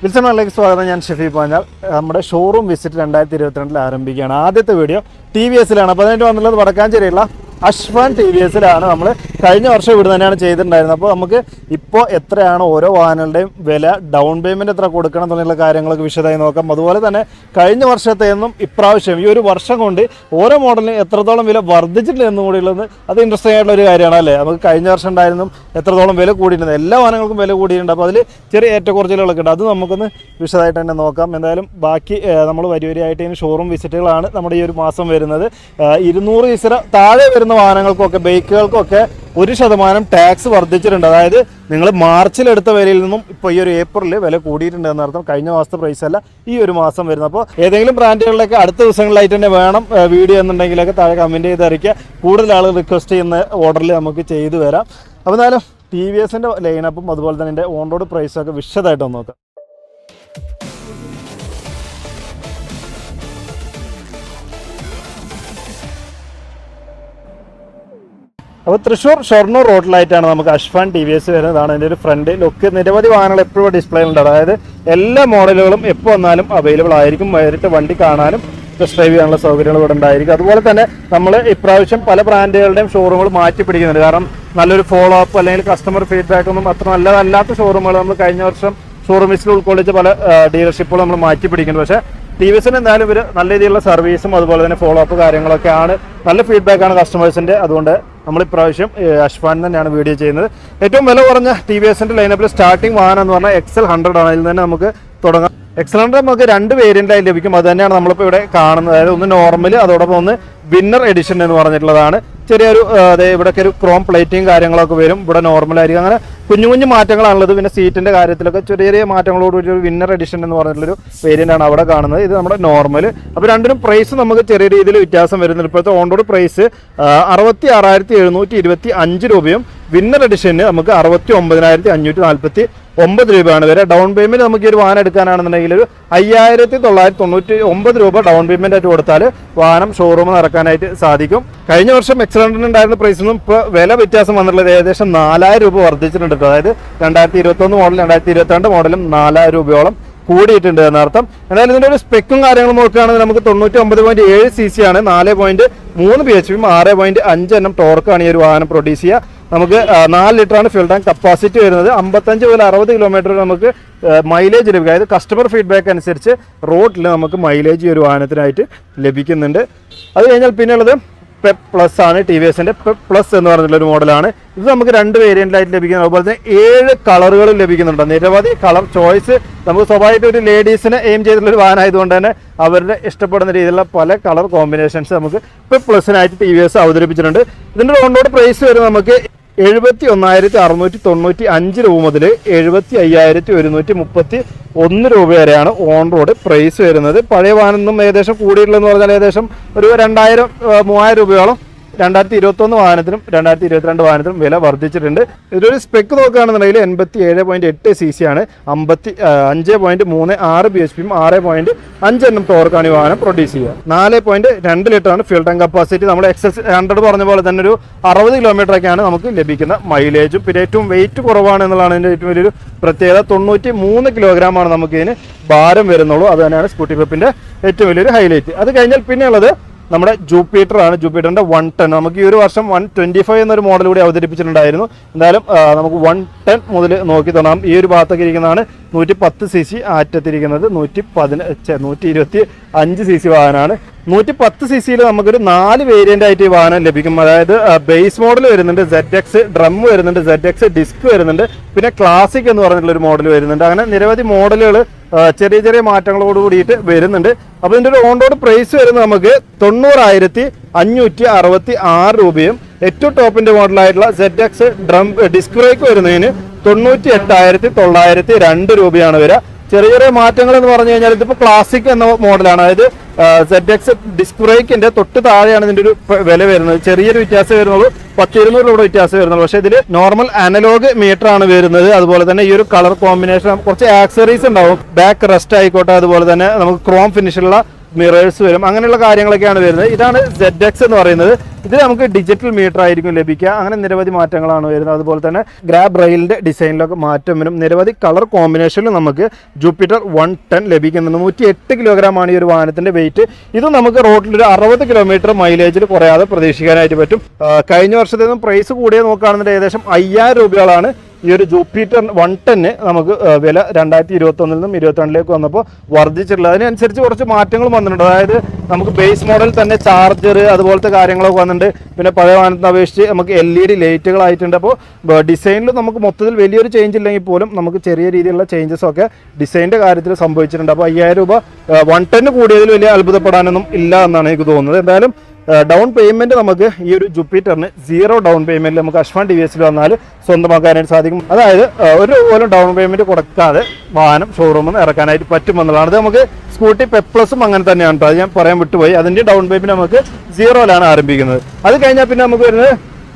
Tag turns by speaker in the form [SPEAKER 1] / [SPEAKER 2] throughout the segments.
[SPEAKER 1] Wilson മലയിലേക്ക് സ്വാഗതം. ഞാൻ ഷെഫി പാഞ്ഞാൽ നമ്മുടെ ഷോറൂം വിസിറ്റ് രണ്ടായിരത്തി ഇരുപത്തിരണ്ടിൽ ആരംഭിക്കുകയാണ്. ആദ്യത്തെ വീഡിയോ ടി വി എസിലാണ് അപ്പോൾ അതിനായിട്ട് വന്നുള്ളത് വടക്കാഞ്ചേരിയുള്ള അഷ്ഫാൻ ടി വി എസിലാണ് നമ്മൾ കഴിഞ്ഞ വർഷം ഇവിടെ തന്നെയാണ് ചെയ്തിട്ടുണ്ടായിരുന്നത്. അപ്പോൾ നമുക്ക് ഇപ്പോൾ എത്രയാണ് ഓരോ വാഹനങ്ങളുടെയും വില ഡൗൺ പേയ്മെന്റ് എത്ര കൊടുക്കണം എന്നുള്ള കാര്യങ്ങളൊക്കെ വിശദമായി നോക്കാം. അതുപോലെ തന്നെ കഴിഞ്ഞ വർഷത്തെ നിന്നും ഇപ്രാവശ്യം ഈ ഒരു വർഷം കൊണ്ട് ഓരോ മോഡലിനും എത്രത്തോളം വില വർദ്ധിച്ചിട്ടില്ല എന്നും കൂടിയുള്ളത് അത് ഇൻട്രസ്റ്റിംഗ് ആയിട്ടുള്ള ഒരു കാര്യമാണ് അല്ലേ? നമുക്ക് കഴിഞ്ഞ വർഷം ഉണ്ടായിരുന്നു എത്രത്തോളം വില കൂടിയിട്ടുണ്ട് എല്ലാ വാഹനങ്ങൾക്കും വില കൂടിയിട്ടുണ്ട്. അപ്പോൾ അതിൽ ചെറിയ ഏറ്റക്കുറച്ചിലുകളൊക്കെ ഉണ്ട്. അത് നമുക്കൊന്ന് വിശദമായിട്ട് തന്നെ നോക്കാം. എന്തായാലും ബാക്കി നമ്മൾ വരി വരിയായിട്ട് ഇനി ഷോറൂം വിസിറ്റുകളാണ് നമ്മുടെ ഈ ഒരു മാസം വരുന്നത്. ഇരുന്നൂറ് ഈസര താഴെ വരുന്ന വാഹനങ്ങൾക്കൊക്കെ ബൈക്കുകൾക്കൊക്കെ ഒരു ശതമാനം ടാക്സ് വർദ്ധിച്ചിട്ടുണ്ട്. അതായത് നിങ്ങൾ മാർച്ചിൽ എടുത്ത വിലയിൽ നിന്നും ഇപ്പോൾ ഈ ഒരു ഏപ്രിലിൽ വില കൂടിയിട്ടുണ്ട് എന്നർത്ഥം കഴിഞ്ഞ മാസത്തെ പ്രൈസ് അല്ല ഈ ഒരു മാസം വരുന്നത്. അപ്പോൾ ഏതെങ്കിലും ബ്രാൻഡുകളിലൊക്കെ അടുത്ത ദിവസങ്ങളിലായിട്ട് തന്നെ വേണം വീഡിയോ എന്നുണ്ടെങ്കിലൊക്കെ താഴെ കമന്റ് ചെയ്ത് അറിയിക്കുക കൂടുതൽ ആളുകൾ റിക്വസ്റ്റ് ചെയ്യുന്ന ഓർഡറിൽ നമുക്ക് ചെയ്തു വരാം അപ്പോൾ എന്നാലും ടി വി എസിന്റെ ലൈനപ്പും അതുപോലെ തന്നെ എന്റെ ഓൺ റോഡ് പ്രൈസൊക്കെ വിശദമായിട്ടൊന്ന് നോക്കാം. അപ്പോൾ തൃശ്ശൂർ ഷൊർണൂർ റോഡിലായിട്ടാണ് നമുക്ക് അഷ്ഫാൻ ടി വി എസ് വരുന്നതാണ്. അതിന്റെ ഒരു ഫ്രണ്ട് ലുക്ക് നിരവധി വാഹനങ്ങൾ എപ്പോഴും ഡിസ്പ്ലേ ഡിസ്പ്ലേയിലുണ്ട് അതായത് എല്ലാ മോഡലുകളും എപ്പോൾ വന്നാലും അവൈലബിൾ ആയിരിക്കും. നേരിട്ട് വണ്ടി കാണാനും ടെസ്റ്റ് ഡ്രൈവ് ചെയ്യാനുള്ള സൗകര്യങ്ങൾ ഇവിടെ ഉണ്ടായിരിക്കും. അതുപോലെ തന്നെ നമ്മൾ ഇപ്രാവശ്യം പല ബ്രാൻഡുകളുടെയും ഷോറൂമുകൾ മാറ്റി പിടിക്കുന്നുണ്ട്. കാരണം നല്ലൊരു ഫോളോ അപ്പ് അല്ലെങ്കിൽ കസ്റ്റമർ ഫീഡ്ബാക്ക് ഒന്നും അത്ര നല്ലതല്ലാത്ത ഷോറൂമുകൾ നമ്മൾ കഴിഞ്ഞ വർഷം ഷോറൂമിസിൽ ഉൾക്കൊള്ളിച്ച പല ഡീലർഷിപ്പുകൾ നമ്മൾ മാറ്റി പിടിക്കുന്നുണ്ട് പക്ഷേ ടി വി എസിന് എന്തായാലും ഒരു നല്ല രീതിയിലുള്ള സർവീസും അതുപോലെ തന്നെ ഫോളോ അപ്പ് കാര്യങ്ങളൊക്കെയാണ്. നല്ല ഫീഡ്ബാക്കാണ് കസ്റ്റമേഴ്സിന്റെ അതുകൊണ്ട് നമ്മൾ ഇപ്രാവശ്യം അഷ്ഫാൻ തന്നെയാണ് വീഡിയോ ചെയ്യുന്നത്. ഏറ്റവും വില കുറഞ്ഞ ടി വി എസിന്റെ ലൈനപ്പിൽ സ്റ്റാർട്ടിംഗ് വാഹനം എന്ന് പറഞ്ഞാൽ എക്സൽ ഹൺഡ്രഡ് ആണ്. അതിൽ തന്നെ നമുക്ക് തുടങ്ങാം. എക്സൽ ഹൺഡ്രഡ് നമുക്ക് രണ്ട് വേരിയന്റായി ലഭിക്കും. അത് തന്നെയാണ് നമ്മളിപ്പോൾ ഇവിടെ കാണുന്നത്. അതായത് ഒന്ന് നോർമൽ അതോടൊപ്പം ഒന്ന് വിന്നർ എഡിഷൻ എന്ന് പറഞ്ഞിട്ടുള്ളതാണ്. ചെറിയൊരു അതായത് അതെ ഇവിടെയൊക്കെ ഒരു ക്രോം പ്ലേറ്റിംഗ് കാര്യങ്ങളൊക്കെ വരും. ഇവിടെ നോർമൽ ആയിരിക്കും. അങ്ങനെ കുഞ്ഞു കുഞ്ഞു മാറ്റങ്ങളാണുള്ളത്. പിന്നെ സീറ്റിന്റെ കാര്യത്തിലൊക്കെ ചെറിയ ചെറിയ മാറ്റങ്ങളോടുകൂടി ഒരു വിന്നർ എഡിഷൻ എന്ന് പറഞ്ഞിട്ടുള്ളൊരു വേരിയന്റ് ആണ് അവിടെ കാണുന്നത്. ഇത് നമ്മുടെ നോർമൽ അപ്പോൾ രണ്ടിനും പ്രൈസ് നമുക്ക് ചെറിയ രീതിയിൽ വ്യത്യാസം വരുന്നുണ്ട്. ഇപ്പോഴത്തെ ഓൺ റോഡ് പ്രൈസ് അറുപത്തി ആറായിരത്തി എഴുന്നൂറ്റി ഇരുപത്തി അഞ്ച് രൂപയും വിന്നർ എഡിഷന് നമുക്ക് അറുപത്തി ഒമ്പതിനായിരത്തി അഞ്ഞൂറ്റി നാൽപ്പത്തി ഒമ്പത് രൂപയാണ് വരെ ഡൗൺ പേയ്മെന്റ് നമുക്ക് ഒരു വാഹനം എടുക്കാനാണെന്നുണ്ടെങ്കിൽ ഒരു അയ്യായിരത്തി തൊള്ളായിരത്തി തൊണ്ണൂറ്റി ഒമ്പത് രൂപ ഡൗൺ പേയ്മെന്റ് ആയിട്ട് കൊടുത്താൽ വാഹനം ഷോറൂമിൽ നടക്കാനായിട്ട് സാധിക്കും. കഴിഞ്ഞ വർഷം എക്സലന്റിന് ഉണ്ടായിരുന്ന പ്രൈസ് നിന്നും ഇപ്പോൾ വില വ്യത്യാസം വന്നിട്ടുള്ളത് ഏകദേശം നാലായിരം രൂപ വർദ്ധിച്ചിട്ടുണ്ട് അതായത് രണ്ടായിരത്തി ഇരുപത്തൊന്ന് മോഡൽ രണ്ടായിരത്തി ഇരുപത്തിരണ്ട് മോഡലും നാലായിരം രൂപയോളം കൂടിയിട്ടുണ്ട് എന്നർത്ഥം. എന്തായാലും ഇതിന്റെ ഒരു സ്പെക്കും കാര്യങ്ങളും നോക്കുകയാണെങ്കിൽ നമുക്ക് തൊണ്ണൂറ്റി ഒമ്പത് പോയിന്റ് ഏഴ് സി സി ആണ്. നാല് പോയിന്റ് മൂന്ന് ബി എച്ച് പിയും ആറ് പോയിന്റ് അഞ്ച് എണ്ണം ടോർക്കാണ് ഈ ഒരു വാഹനം പ്രൊഡ്യൂസ് ചെയ്യുക. നമുക്ക് നാല് ലിറ്ററാണ് ഫ്യൂൾ ടാങ്ക് കപ്പാസിറ്റി വരുന്നത്. അമ്പത്തഞ്ച് മുതൽ അറുപത് കിലോമീറ്റർ നമുക്ക് മൈലേജ് ലഭിക്കും. അതായത് കസ്റ്റമർ ഫീഡ്ബാക്ക് അനുസരിച്ച് റോഡിൽ നമുക്ക് മൈലേജ് ഒരു വാഹനത്തിനായിട്ട് ലഭിക്കുന്നുണ്ട്. അത് കഴിഞ്ഞാൽ പിന്നെയുള്ളത് പെപ് പ്ലസ് ആണ് ടി വി എസിന്റെ പെ പ്ലസ് എന്ന് പറഞ്ഞിട്ടുള്ള ഒരു മോഡലാണ് ഇത് നമുക്ക് രണ്ട് വേരിയന്റിലായിട്ട് ലഭിക്കുന്നത് അതുപോലെ തന്നെ ഏഴ് കളറുകൾ ലഭിക്കുന്നുണ്ട്. നിരവധി കളർ ചോയ്സ് നമുക്ക് സ്വാഭാവികമായിട്ട് ഒരു ലേഡീസിനെ എയിം ചെയ്തിട്ടുള്ള ഒരു വാഹനമായതുകൊണ്ട് തന്നെ അവരുടെ ഇഷ്ടപ്പെടുന്ന രീതിയിലുള്ള പല കളർ കോമ്പിനേഷൻസ് നമുക്ക് പെ പ്ലസിനായിട്ട് ടി വി എസ് അവതരിപ്പിച്ചിട്ടുണ്ട്. ഇതിന്റെ ഓൺ റോഡ് പ്രൈസ് വരുന്നത് നമുക്ക് എഴുപത്തി ഒന്നായിരത്തി അറുന്നൂറ്റി തൊണ്ണൂറ്റി അഞ്ച് രൂപ മുതൽ എഴുപത്തി അയ്യായിരത്തി ഒരുന്നൂറ്റി മുപ്പത്തി ഒന്ന് രൂപ വരെയാണ് ഓൺ റോഡ് പ്രൈസ് വരുന്നത്. പഴയ വാഹനം ഏകദേശം കൂടിയിട്ടുള്ളതെന്ന് പറഞ്ഞാൽ ഏകദേശം ഒരു രണ്ടായിരം മൂവായിരം രൂപയോളം രണ്ടായിരത്തി ഇരുപത്തൊന്ന് വാഹനത്തിനും രണ്ടായിരത്തി ഇരുപത്തിരണ്ട് വാഹനത്തിനും വില വർദ്ധിച്ചിട്ടുണ്ട്. ഇതൊരു സ്പെക്ക് നോക്കുകയാണെന്നുണ്ടെങ്കിൽ എൺപത്തി ഏഴ് പോയിന്റ് എട്ട് സി സി ആണ്. അമ്പത്തി അഞ്ച് പോയിന്റ് മൂന്ന് ആറ് ബി എച്ച് പിയും ആറ് പോയിന്റ് അഞ്ച് എണ്ണം ടോർക്കാണ് ഈ വാഹനം പ്രൊഡ്യൂസ് ചെയ്യുക. നാല് പോയിന്റ് രണ്ട് ലിറ്റർ ആണ് ഫ്യൂൾ ടാങ്ക് കപ്പാസിറ്റി നമ്മൾ എക്സസ് ഹൺഡ്രഡ് പറഞ്ഞ പോലെ തന്നെ ഒരു അറുപത് കിലോമീറ്റർ ഒക്കെയാണ് നമുക്ക് ലഭിക്കുന്ന മൈലേജും പിന്നെ ഏറ്റവും വെയിറ്റ് കുറവാണ് എന്നുള്ളതാണ് ഇതിന്റെ ഏറ്റവും വലിയൊരു പ്രത്യേകത. തൊണ്ണൂറ്റി മൂന്ന് കിലോഗ്രാം ആണ് നമുക്ക് ഇതിന് ഭാരം വരുന്നുള്ളൂ. അത് തന്നെയാണ് സ്കൂട്ടി പെപ്പിന്റെ ഏറ്റവും വലിയൊരു ഹൈലൈറ്റ് അത് കഴിഞ്ഞാൽ പിന്നെയുള്ളത് നമ്മുടെ ജൂപ്പിറ്റർ ആണ്. ജൂപ്പിറ്ററിന്റെ വൺ ടെൻ നമുക്ക് ഈ ഒരു വർഷം വൺ ട്വന്റി ഫൈവ് എന്നൊരു മോഡൽ കൂടി അവതരിപ്പിച്ചിട്ടുണ്ടായിരുന്നു. എന്തായാലും നമുക്ക് വൺ ടെൻ മുതൽ നോക്കി തുടങ്ങാം. ഈ ഒരു ഭാഗത്തൊക്കെ ഇരിക്കുന്നതാണ് നൂറ്റി പത്ത് സി സി ആറ്റത്തിരിക്കുന്നത്. നൂറ്റി പതിന ഛെ, നൂറ്റി ഇരുപത്തി അഞ്ച് സി സി വാഹനമാണ്. നൂറ്റി പത്ത് സി സിയിൽ നമുക്കൊരു നാല് വേരിയന്റ് ആയിട്ട് ഈ വാഹനം ലഭിക്കും. അതായത് ബേസ് മോഡൽ വരുന്നുണ്ട് സെഡ് എക്സ് ഡ്രം വരുന്നുണ്ട് സെഡ് എക്സ് ഡിസ്ക് വരുന്നുണ്ട് പിന്നെ ക്ലാസിക് എന്ന് പറഞ്ഞിട്ടുള്ള ഒരു മോഡൽ വരുന്നുണ്ട്. അങ്ങനെ നിരവധി മോഡലുകൾ ചെറിയ ചെറിയ മാറ്റങ്ങളോട് കൂടിയിട്ട് വരുന്നുണ്ട്. അപ്പോൾ ഇതിന്റെ ഒരു ഓൺ റോഡ് പ്രൈസ് വരുന്നത് നമുക്ക് തൊണ്ണൂറായിരത്തി അഞ്ഞൂറ്റി അറുപത്തി ആറ് രൂപയും ഏറ്റവും ടോപ്പിന്റെ മോഡലായിട്ടുള്ള set X drum disc brake വരുന്നതിന് തൊണ്ണൂറ്റി എട്ടായിരത്തി തൊള്ളായിരത്തി രണ്ട് രൂപയാണ് വരിക. ചെറിയ ചെറിയ മാറ്റങ്ങൾ എന്ന് പറഞ്ഞു കഴിഞ്ഞാൽ ഇതിപ്പോൾ ക്ലാസിക് എന്ന മോഡലാണ് അതായത് സെഡ് എക്സ് ഡിസ്ക് ബ്രേക്കിന്റെ തൊട്ട് താഴെയാണ് ഇതിന്റെ ഒരു വില വരുന്നത്. ചെറിയൊരു വ്യത്യാസം വരുന്നുള്ളൂ. പത്ത് ഇരുന്നൂറ് രൂപ വ്യത്യാസം വരുന്നുള്ളൂ. പക്ഷേ ഇതിൽ നോർമൽ അനലോഗ് മീറ്റർ ആണ് വരുന്നത്. അതുപോലെ തന്നെ ഈ ഒരു കളർ കോമ്പിനേഷൻ കുറച്ച് ആക്സറീസ് ഉണ്ടാവും. ബാക്ക് റെസ്റ്റ് ആയിക്കോട്ടെ. അതുപോലെ തന്നെ നമുക്ക് ക്രോം ഫിനിഷുള്ള മിറേഴ്സ് വരും. അങ്ങനെയുള്ള കാര്യങ്ങളൊക്കെയാണ് വരുന്നത്. ഇതാണ് സെഡ് എക്സ് എന്ന് പറയുന്നത്. ഇത് നമുക്ക് ഡിജിറ്റൽ മീറ്റർ ആയിരിക്കും ലഭിക്കുക. അങ്ങനെ നിരവധി മാറ്റങ്ങളാണ് വരുന്നത്. അതുപോലെ തന്നെ ഗ്രാബ് റെയിലിന്റെ ഡിസൈനിലൊക്കെ മാറ്റം വരും. നിരവധി കളർ കോമ്പിനേഷനിൽ നമുക്ക് ജൂപ്പിറ്റർ വൺ ടെൻ ലഭിക്കുന്നുണ്ട് നൂറ്റി എട്ട് കിലോഗ്രാം ആണ് ഈ ഒരു വാഹനത്തിന്റെ വെയിറ്റ് ഇത് നമുക്ക് റോഡിൽ ഒരു അറുപത് കിലോമീറ്റർ മൈലേജിൽ കുറയാതെ പ്രതീക്ഷിക്കാനായിട്ട് പറ്റും. കഴിഞ്ഞ വർഷത്തെ പ്രൈസ് കൂടിയ നോക്കുകയാണെന്നുണ്ടെങ്കിൽ ഏകദേശം അയ്യായിരം രൂപകളാണ് ഈ ഒരു ജൂപ്പിറ്റർ വൺ ടെന്ന് നമുക്ക് വില രണ്ടായിരത്തി ഇരുപത്തി ഒന്നിൽ നിന്നും ഇരുപത്തിരണ്ടിലേക്ക് വന്നപ്പോൾ വർദ്ധിച്ചിട്ടുള്ളത്. അതിനനുസരിച്ച് കുറച്ച് മാറ്റങ്ങളും വന്നിട്ടുണ്ട്. അതായത് നമുക്ക് ബേസ് മോഡൽ തന്നെ ചാർജർ അതുപോലത്തെ കാര്യങ്ങളൊക്കെ വന്നിട്ടുണ്ട്. പിന്നെ പഴയ വാഹനത്തിനെ അപേക്ഷിച്ച് നമുക്ക് എൽ ഇ ഡി ലൈറ്റുകളായിട്ടുണ്ട് അപ്പോൾ ഡിസൈനിൽ നമുക്ക് മൊത്തത്തിൽ വലിയൊരു ചേഞ്ച് ഇല്ലെങ്കിൽ പോലും നമുക്ക് ചെറിയ രീതിയിലുള്ള ചേഞ്ചസ് ഒക്കെ ഡിസൈനിന്റെ കാര്യത്തിൽ സംഭവിച്ചിട്ടുണ്ട്. അപ്പോൾ അയ്യായിരം രൂപ വൺ ടെന്ന് കൂടിയതിൽ വലിയ അത്ഭുതപ്പെടാനൊന്നും ഇല്ല എന്നാണ് എനിക്ക് തോന്നുന്നത്. എന്തായാലും ഡൗൺ പേയ്മെന്റ് നമുക്ക് ഈ ഒരു ജുപ്പിറ്ററിന് സീറോ ഡൗൺ പേയ്മെന്റ് നമുക്ക് അശ്വാൻ ടി വി എസിൽ വന്നാൽ സ്വന്തമാക്കാനായിട്ട് സാധിക്കും. അതായത് ഒരു പോലും ഡൗൺ പേയ്മെന്റ് കൊടുക്കാതെ വാഹനം ഷോറൂമിൽ നിന്ന് ഇറക്കാനായിട്ട് പറ്റുമെന്നുള്ളതാണ് അത് നമുക്ക് സ്കൂട്ടി പെപ്ലസും അങ്ങനെ തന്നെയാണ് കേട്ടോ അത് ഞാൻ പറയാൻ വിട്ടുപോയി. അതിന്റെ ഡൗൺ പേയ്മെന്റ് നമുക്ക് സീറോയിലാണ് ആരംഭിക്കുന്നത്. അത് കഴിഞ്ഞാൽ പിന്നെ നമുക്ക് വരുന്നത്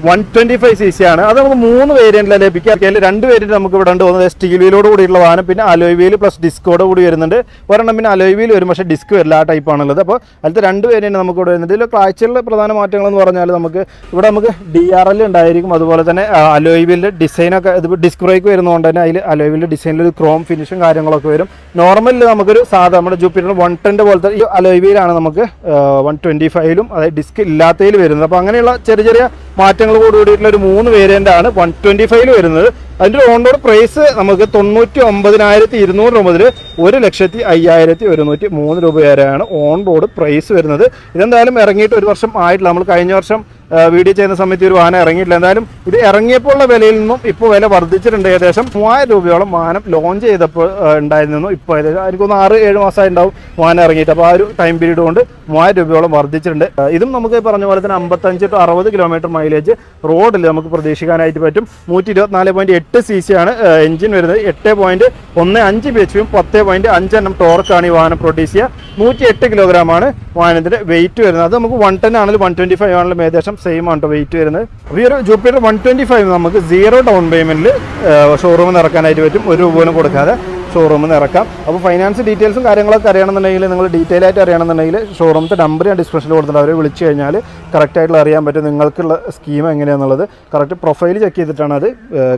[SPEAKER 1] one twenty five C C ആണ്. അത് നമുക്ക് മൂന്ന് വേരിയന്റിലാണ് ലഭിക്കുക രണ്ട് വേരിയന്റ് നമുക്ക് ഇവിടെ ഉണ്ട്. തോന്നുന്നത് സ്റ്റീൽ വീലോട് കൂടിയുള്ള വാഹനം പിന്നെ അലോയ് വീൽ പ്ലസ് ഡിസ്കോട് കൂടി വരുന്നുണ്ട്. ഒരെണ്ണം പിന്നെ അലോയ് വീൽ വരും. പക്ഷേ ഡിസ്ക് വരില്ല. ആ ടൈപ്പ് ആണുള്ളത്. അപ്പോൾ അതിലത്തെ രണ്ട് വേരിയന്റ് നമുക്ക് ഇവിടെ വരുന്നുണ്ട് ഇതിൽ ക്ലാഴ്ചയിലുള്ള പ്രധാന മാറ്റങ്ങൾ എന്ന് പറഞ്ഞാൽ നമുക്ക് ഇവിടെ നമുക്ക് ഡി ആർ എൽ ഉണ്ടായിരിക്കും. അതുപോലെ തന്നെ അലോയ് വീലിന്റെ ഡിസൈനൊക്കെ ഇത് ഡിസ്ക് ബ്രേക്ക് വരുന്നതുകൊണ്ട് തന്നെ അതിൽ അലോയ് വീലിന്റെ ഡിസൈനിൽ ഒരു ക്രോം ഫിനിഷും കാര്യങ്ങളൊക്കെ വരും. നോർമലിൽ നമുക്കൊരു സാധാ നമ്മുടെ ജൂപ്പിറ്റർ വൺ ടെന്റെ പോലത്തെ ഈ അലോയ് വീലാണ് നമുക്ക് വൺ ട്വന്റി ഫൈവിലും അതായത് ഡിസ്ക് ഇല്ലാത്തതിൽ വരുന്നത്. അപ്പോൾ അങ്ങനെയുള്ള ചെറിയ ചെറിയ മാറ്റങ്ങൾ കൂടിയിട്ടുള്ള ഒരു മൂന്ന് വേരിയന്റ് ആണ് വൺ ട്വന്റി ഫൈവിൽ വരുന്നത്. അതിന്റെ ഓൺ റോഡ് പ്രൈസ് നമുക്ക് തൊണ്ണൂറ്റി ഒമ്പതിനായിരത്തി ഇരുന്നൂറ് രൂപ മുതൽ ഒരു ലക്ഷത്തി അയ്യായിരത്തി ഒരുന്നൂറ്റി മൂന്ന് രൂപ വരെയാണ് ഓൺ റോഡ് പ്രൈസ് വരുന്നത്. ഇതെന്തായാലും ഇറങ്ങിയിട്ട് ഒരു വർഷം ആയിട്ടില്ല. നമ്മൾ കഴിഞ്ഞ വർഷം വീഡിയോ ചെയ്യുന്ന സമയത്ത് ഒരു വാഹനം ഇറങ്ങിയിട്ടില്ല. എന്തായാലും ഇത് ഇറങ്ങിയപ്പോൾ ഉള്ള വിലയിൽ നിന്നും ഇപ്പോൾ വില വർദ്ധിച്ചിട്ടുണ്ട്. ഏകദേശം മൂവായിരം രൂപയോളം വാഹനം ലോഞ്ച് ചെയ്തപ്പോൾ ഉണ്ടായിരുന്നു. ഇപ്പോൾ ഏകദേശം എനിക്കൊന്ന് ആറ് ഏഴ് മാസമായി ഉണ്ടാവും വാഹനം ഇറങ്ങിയിട്ട്. അപ്പോൾ ആ ഒരു ടൈം പീരീഡ് കൊണ്ട് മൂവായിരം രൂപയോളം വർദ്ധിച്ചിട്ടുണ്ട്. ഇതും നമുക്ക് പറഞ്ഞ പോലെ തന്നെ അമ്പത്തഞ്ച് ടു അറുപത് കിലോമീറ്റർ മൈലേജ് റോഡിൽ നമുക്ക് പ്രതീക്ഷിക്കാനായിട്ട് പറ്റും. നൂറ്റി ഇരുപത്തിനാല് പോയിന്റ് എട്ട് സി സി ആണ് എഞ്ചിൻ വരുന്നത്. എട്ട് പോയിന്റ് ഒന്ന് അഞ്ച് ബി എച്ച് പിയും പത്ത് പോയിന്റ് അഞ്ച് എണ്ണം ടോർക്കാണ് ഈ വാഹനം പ്രൊഡ്യൂസ് ചെയ്യുക. നൂറ്റി എട്ട് കിലോഗ്രാം ആണ് വാഹനത്തിന്റെ വെയിറ്റ് വരുന്നത്. അത് നമുക്ക് വൺ ടെൻ ആണെങ്കിലും വൺ ട്വന്റി ഫൈവ് ആണെങ്കിലും ഏകദേശം സെയിം ആണ് വെയിറ്റ് വരുന്നത്. അപ്പോൾ ഈ ഒരു ജൂപ്പിറ്റർ വൺ ട്വന്റി ഫൈവ് നമുക്ക് സീറോ ഡൗൺ പേയ്മെന്റിൽ ഷോറൂമിൽ ഇറക്കാനായിട്ട് പറ്റും. ഒരു രൂപ പോലും കൊടുക്കാതെ. ഷോറൂമിൽ നിന്ന് ഇറക്കാം. അപ്പോൾ ഫൈനാൻസ് ഡീറ്റെയിൽസും കാര്യങ്ങളൊക്കെ അറിയണമെന്നുണ്ടെങ്കിൽ നിങ്ങൾ ഡീറ്റെയിൽ ആയിട്ട് അറിയണമെന്നുണ്ടെങ്കിൽ ഷോറൂമിന്റെ നമ്പർ ഞാൻ ഡിസ്ക്രിപ്ഷനിൽ കൊടുത്തിട്ടുണ്ട്. അവരെ വിളിച്ചു കഴിഞ്ഞാൽ കറക്റ്റായിട്ടുള്ള അറിയാൻ പറ്റും നിങ്ങൾക്കുള്ള സ്കീം എങ്ങനെയാണെന്നുള്ളത് കറക്റ്റ് പ്രൊഫൈൽ ചെക്ക് ചെയ്തിട്ടാണ് അത്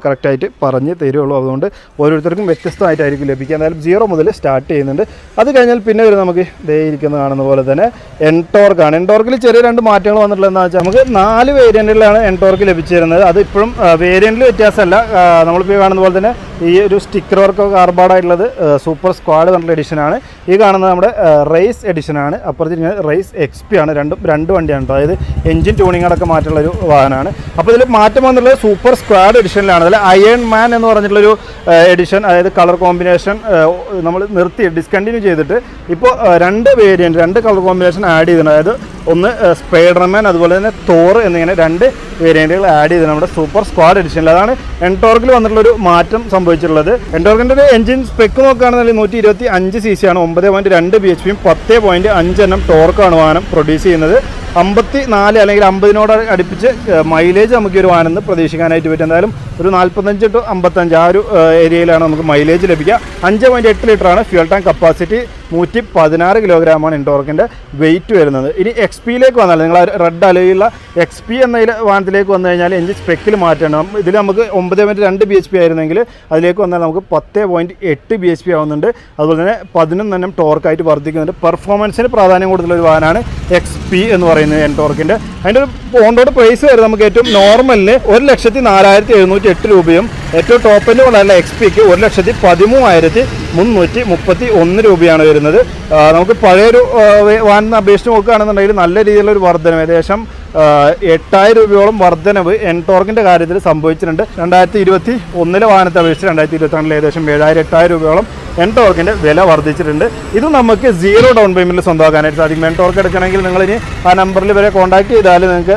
[SPEAKER 1] കറക്റ്റായിട്ട് പറഞ്ഞ് തരുള്ളൂ. അതുകൊണ്ട് ഓരോരുത്തർക്കും വ്യത്യസ്തമായിട്ടായിരിക്കും ലഭിക്കുക. എന്തായാലും സീറോ മുതൽ സ്റ്റാർട്ട് ചെയ്യുന്നുണ്ട്. അത് കഴിഞ്ഞാൽ പിന്നെ ഒരു നമുക്ക് ദേ ഇരിക്കുന്ന കാണുന്ന പോലെ തന്നെ എൻടോർക്കാണ് എൻടോർക്കിൽ ചെറിയ രണ്ട് മാറ്റങ്ങൾ വന്നിട്ടുള്ളതെന്ന് വെച്ചാൽ നമുക്ക് നാല് വേരിയന്റുകളാണ് എൻടോർക്ക് ലഭിച്ചിരുന്നത് അത് ഇപ്പോഴും വേരിയന്റിൽ വ്യത്യാസമല്ല. നമ്മളിപ്പോൾ കാണുന്ന പോലെ തന്നെ ഈ ഒരു സ്റ്റിക്കർ വർക്ക് കാർബാർഡായിട്ടുള്ളത് സൂപ്പർ സ്ക്വാഡ് പറഞ്ഞിട്ടുള്ള എഡിഷനാണ് ഈ കാണുന്നത് നമ്മുടെ റേസ് എഡിഷനാണ് അപ്പുറത്ത് റേസ് എക്സ് പി ആണ്. രണ്ടും രണ്ട് വണ്ടിയാണ് അതായത് എഞ്ചിൻ ട്യൂണിംഗ് അടക്കം മാറ്റുള്ള ഒരു വാഹനമാണ്. അപ്പോൾ ഇതിൽ മാറ്റം വന്നിട്ടുള്ളത് സൂപ്പർ സ്ക്വാഡ് എഡിഷനിലാണ് അതിൽ അയൺ മാൻ എന്ന് പറഞ്ഞിട്ടുള്ളൊരു എഡിഷൻ അതായത് കളർ കോമ്പിനേഷൻ നമ്മൾ നിർത്തി ഡിസ്കണ്ടിന്യൂ ചെയ്തിട്ട് ഇപ്പോൾ രണ്ട് വേരിയന്റ് രണ്ട് കളർ കോമ്പിനേഷൻ ആഡ് ചെയ്തിട്ടുണ്ട്. അതായത് ഒന്ന് സ്പൈഡർമാൻ അതുപോലെ തന്നെ തോർ എന്നിങ്ങനെ രണ്ട് വേരിയന്റുകൾ ആഡ് ചെയ്ത് നമ്മുടെ സൂപ്പർ സ്ക്വാഡ് എഡിഷനിൽ അതാണ് എൻടോർക്കിൽ വന്നിട്ടുള്ളൊരു മാറ്റം സംഭവിച്ചിട്ടുള്ളത്. എൻടോർക്കിന്റെ ഒരു എഞ്ചിൻ സ്പെക്ക് നോക്കുകയാണെന്നുണ്ടെങ്കിൽ നൂറ്റി ഇരുപത്തി അഞ്ച് സി സി ആണ്. ഒമ്പത് പോയിന്റ് രണ്ട് ബി എച്ച് പിയും പത്ത് പോയിന്റ് അഞ്ച് എണ്ണം ടോർക്കാണ് വാഹനം പ്രൊഡ്യൂസ് ചെയ്യുന്നത്. അമ്പത്തി നാല് അല്ലെങ്കിൽ അമ്പതിനോട് അടുപ്പിച്ച് മൈലേജ് നമുക്ക് ഒരു വാഹനം പ്രതീക്ഷിക്കാനായിട്ട് പറ്റും. എന്തായാലും ഒരു നാൽപ്പത്തഞ്ച് ടു അമ്പത്തഞ്ച് ആ ഒരു ഏരിയയിലാണ് നമുക്ക് മൈലേജ് ലഭിക്കുക. അഞ്ച് പോയിന്റ് എട്ട് ലിറ്ററാണ് ഫ്യൂൽ ടാങ്ക് കപ്പാസിറ്റി നൂറ്റി പതിനാറ് കിലോഗ്രാമാണ് ഇൻഡോർക്കിന്റെ വെയിറ്റ് വരുന്നത്. ഇനി എക്സ് പിയിലേക്ക് വന്നാൽ നിങ്ങൾ റെഡ് അലയിലുള്ള എക്സ് പി എന്ന വാഹനത്തിലേക്ക് വന്നു കഴിഞ്ഞാൽ എഞ്ചിൻ സ്പെക്കിൽ മാറ്റണം. ഇതിൽ നമുക്ക് ഒമ്പത് പോയിന്റ് രണ്ട് ബി എച്ച് പി ആയിരുന്നെങ്കിൽ അതിലേക്ക് വന്നാൽ നമുക്ക് പത്ത് പോയിന്റ് എട്ട് ബി എച്ച് പി ആവുന്നുണ്ട്. അതുപോലെ തന്നെ പതിനൊന്നെണ്ണം ടോർക്കായിട്ട് വർദ്ധിക്കുന്നുണ്ട്. പെർഫോമൻസിന് പ്രാധാന്യം കൂടുതലുള്ള ഒരു വാഹനമാണ് എക്സ് പി എന്ന് പറയുന്നത് എൻ ടോർക്കിന്റെ അതിന്റെ ഒരു ഓൺ റോഡ് പ്രൈസ് വരെ നമുക്ക് ഏറ്റവും നോർമലിന് ഒരു ലക്ഷത്തി നാലായിരത്തി എഴുന്നൂറ്റി എട്ട് രൂപയും ഏറ്റവും ടോപ്പിന്റെ കൊണ്ടുള്ള എക്സ് പിക്ക് ഒരു ലക്ഷത്തി പതിമൂവായിരത്തി മുന്നൂറ്റി മുപ്പത്തി ഒന്ന് രൂപയാണ് വരുന്നത്. നമുക്ക് പഴയൊരു വാൻ അപേക്ഷിച്ച് നോക്കുകയാണെന്നുണ്ടെങ്കിൽ നല്ല രീതിയിലുള്ള ഒരു വർധനം. ഏകദേശം എട്ടായിരം രൂപയോളം വർധനവ് എൻടോർക്കിന്റെ കാര്യത്തിൽ സംഭവിച്ചിട്ടുണ്ട്. രണ്ടായിരത്തി ഇരുപത്തി ഒന്നിലെ വാഹനത്തെ അപേക്ഷിച്ച് രണ്ടായിരത്തി ഇരുപത്തി ഏകദേശം ഏഴായിരം എട്ടായിരം രൂപയോളം എൻടോർക്കിന്റെ വില വർദ്ധിച്ചിട്ടുണ്ട് ഇത് നമുക്ക് സീറോ ഡൗൺ പേയ്മെന്റിൽ സ്വന്തമാക്കാനായിട്ട് സാധിക്കും. എൻടോർക്ക് എടുക്കണമെങ്കിൽ നിങ്ങളിനി ആ നമ്പറിൽ വരെ കോൺടാക്ട് ചെയ്താൽ നിങ്ങൾക്ക്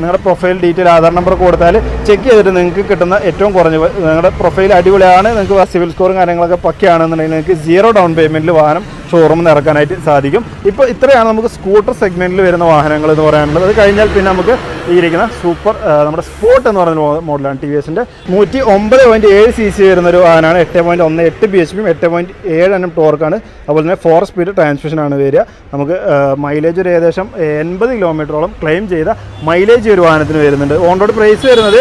[SPEAKER 1] നിങ്ങളുടെ പ്രൊഫൈൽ ഡീറ്റെയിൽ ആധാർ നമ്പർ കൊടുത്താൽ ചെക്ക് ചെയ്തിട്ട് നിങ്ങൾക്ക് കിട്ടുന്ന ഏറ്റവും കുറഞ്ഞ നിങ്ങളുടെ പ്രൊഫൈൽ അടിപൊളിയാണ്. നിങ്ങൾക്ക് സിവിൽ സ്കോറും കാര്യങ്ങളൊക്കെ പക്കയാണെന്നുണ്ടെങ്കിൽ നിങ്ങൾക്ക് സീറോ ഡൗൺ പേയ്മെന്റിൽ വാഹനം ഷോറൂമിൽ ഇറക്കാനായിട്ട് സാധിക്കും. ഇപ്പോൾ ഇത്രയാണ് നമുക്ക് സ്കൂട്ടർ സെഗ്മെന്റിൽ വരുന്ന വാഹനങ്ങൾ എന്ന് പറയാനുള്ളത്. അത് കഴിഞ്ഞാൽ പിന്നെ നമുക്ക് ഈ ഇരിക്കുന്ന സൂപ്പർ നമ്മുടെ സ്പോട്ട് എന്ന് പറയുന്ന മോഡലാണ് ടി വി എസിന്റെ നൂറ്റി ഒമ്പത് പോയിന്റ് ഏഴ് സി സി വരുന്ന ഒരു വാഹനമാണ്. എട്ട് പോയിന്റ് ഒന്ന് എട്ട് ബി എച്ച് പിയും എട്ട് പോയിന്റ് ഏഴ് എണ്ണം ടോർക്കാണ് അതുപോലെ തന്നെ ഫോർ സ്പീഡ് ട്രാൻസ്മിഷനാണ് വരിക. നമുക്ക് മൈലേജ് ഒരു ഏകദേശം എൺപത് കിലോമീറ്ററോളം ക്ലെയിം ചെയ്ത മൈലേജ് ഒരു വാഹനത്തിന് വരുന്നുണ്ട്. ഓൺ റോഡ് പ്രൈസ് വരുന്നത്